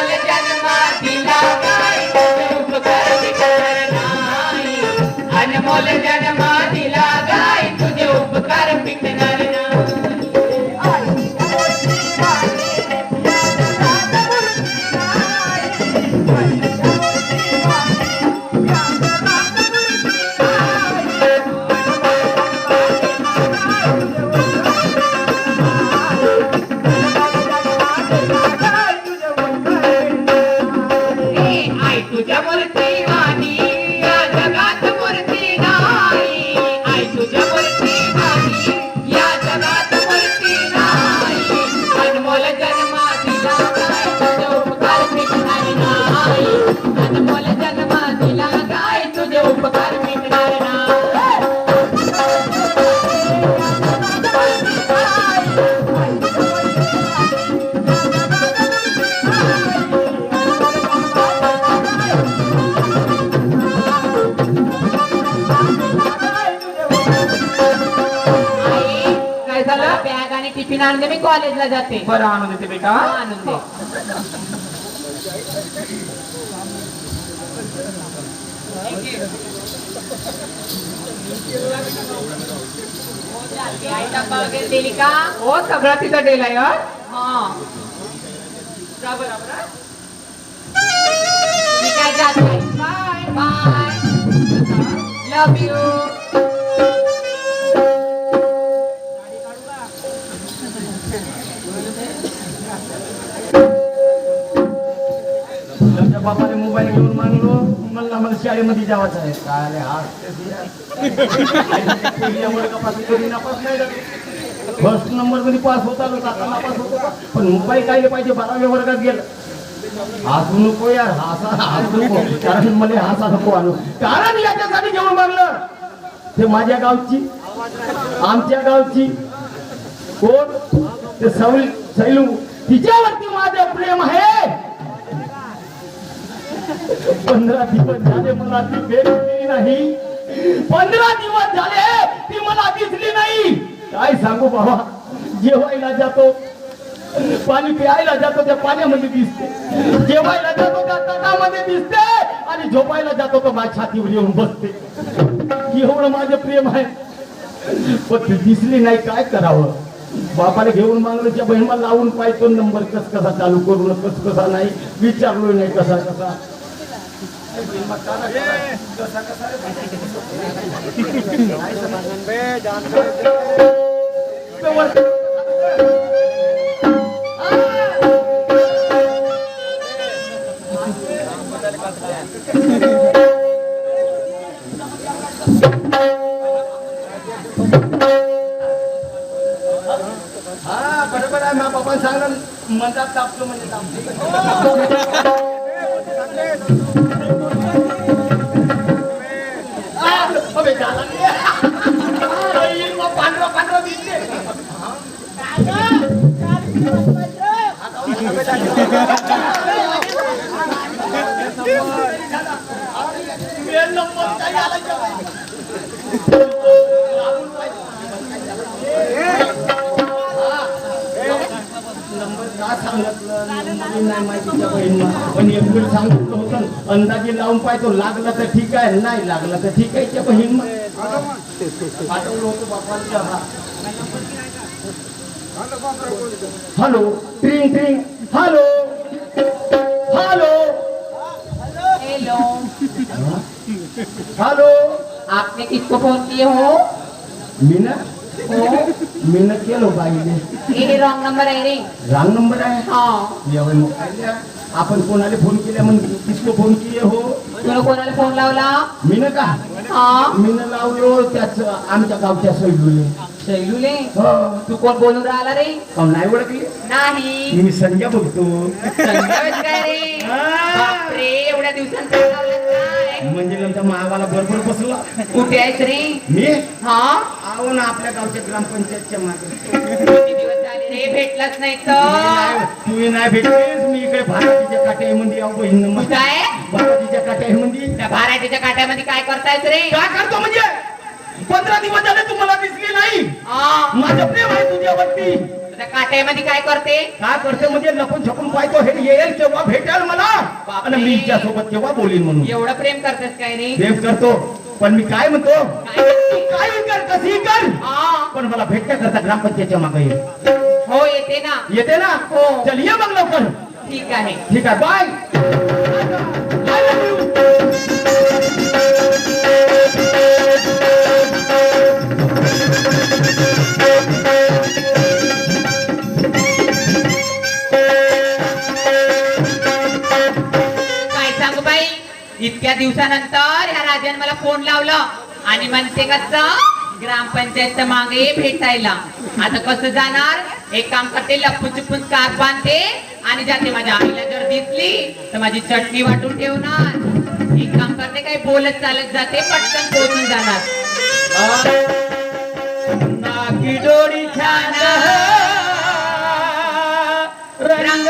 Olha que a tiffin आणून दे मी कॉलेजला जाते. बरं आणून देते बेटा. आणून दे. आई डब्बा वगैरे दिली का हो सगळा तिथं डेलाय हा? हा. जा बरं बरं. मी काय जात? Bye bye. Love you. तुमच्या बापाने मोबाईल घेऊन मागलो. मला मला शाळेमध्ये जावायचं आहे. काय फर्स्ट नंबरमध्ये पास होत आलो का नापास होतो का? पण मोबाईल काय पाहिजे? बाराव्या वर्गात गेलं. हसू नको यार हसा हसू नको. कारण मला हसा नको आलो. कारण याच्यासाठी घेऊन मागलं. ते माझ्या गावची आमच्या गावची. कोण? ते सैल सैलू. तिच्यावरती माझं प्रेम आहे. पंधरा दिवस झाले मला ती भेटली नाही. पंधरा दिवस झाले ती मला दिसली नाही. काय सांगू बाबा? जेवायला जातो. पाणी प्यायला जातो त्या पाण्यामध्ये दिसते. जेवायला जातो त्या तटामध्ये दिसते. आणि झोपायला जातो तो माझ्या छातीवर येऊन बसते. एवढं माझं प्रेम आहे. पण ती दिसली नाही काय करावं? बापाला घेऊन मागलो त्या बहिणीला लावून पाहिजे नंबर कस कसा चालू करून कस कसा नाही विचारलो नाही कसा कसा. हा बरोबर आहे मा बाबा सांगलं मधात तापलो म्हणजे तापलो आ, पण एक वेळ सांगितलं होतं अंदाजे लावून पाहतो लागला तर ठीक आहे नाही लागलं तर ठीक आहे त्या बहीण पाठवलं होतं बापांच्या हॅलो ट्रिंग ट्रिंग हॅलो आपने किसको फोन किए हो? मीना? हो। मीना केलो बाईने ये रॉन्ग नंबर है रे। रांग नंबर आहे हाँ। एवढं मग काय द्या? आपण कोणाला फोन केल्या म्हणजे किसको फोन किए हो? तुला कोणाला फोन लावला? मीनं का? हा। मीनं लावलो त्याच आमच्या गावच्या सैलूले। शैलूले हो. तू कोण बोलून राहिला रे? काहून नाही ओळखली. नाही. मी संजय बोलतो. संध्याकाळी काय रे? बापरे एवढ्या दिवसांचा काय म्हणजे आमच्या महागाला बरोबर बसला. कुठे आहेस रे मी? हा? आहो ना आपल्या गावच्या ग्रामपंचायतच्या मागे. किती दिवस झाले रे? भेटलाच नाही तर. तुम्ही नाही भेटलीस मी इकडे भारतीच्या काट्यामध्ये आहो बहीण कुठं आहे? भारतीच्या काट्यामध्ये. त्या भाराटीच्या काट्यामध्ये काय करतायस रे? काय करतो म्हणजे? पंधरा दिवस झाले तुम्हाला दिसली नाही. माझं प्रेम आहे तुझ्यावरती. त्या काट्यामध्ये काय करते? काय करते म्हणजे लपून छपून पाहतो हे येईल तेव्हा भेटेल मला. आणि मी सोबत केव्हा बोलीन म्हणून? एवढं प्रेम करतेस काय नाही प्रेम करतो पण मी काय म्हणतो? काय कर कशी कर? पण मला भेटण्याकरता ग्रामपंचायतच्या मागे ये. हो येते ना. येते ना? हो. चल ये मग लवकर. ठीक आहे. ठीक आहे बाय. इतक्या दिवसानंतर ह्या राजाने मला फोन लावला आणि म्हणते कस? ग्रामपंचायत मागे भेटायला. आता कसं जाणार? एक काम करते लपून चुपून कार बांधते आणि जाते. माझ्या आईला जर दिसली तर माझी चटणी वाटून ठेवणार. एक काम करते काही बोलत चालत जाते पटकन पोहचून जाणार. रंग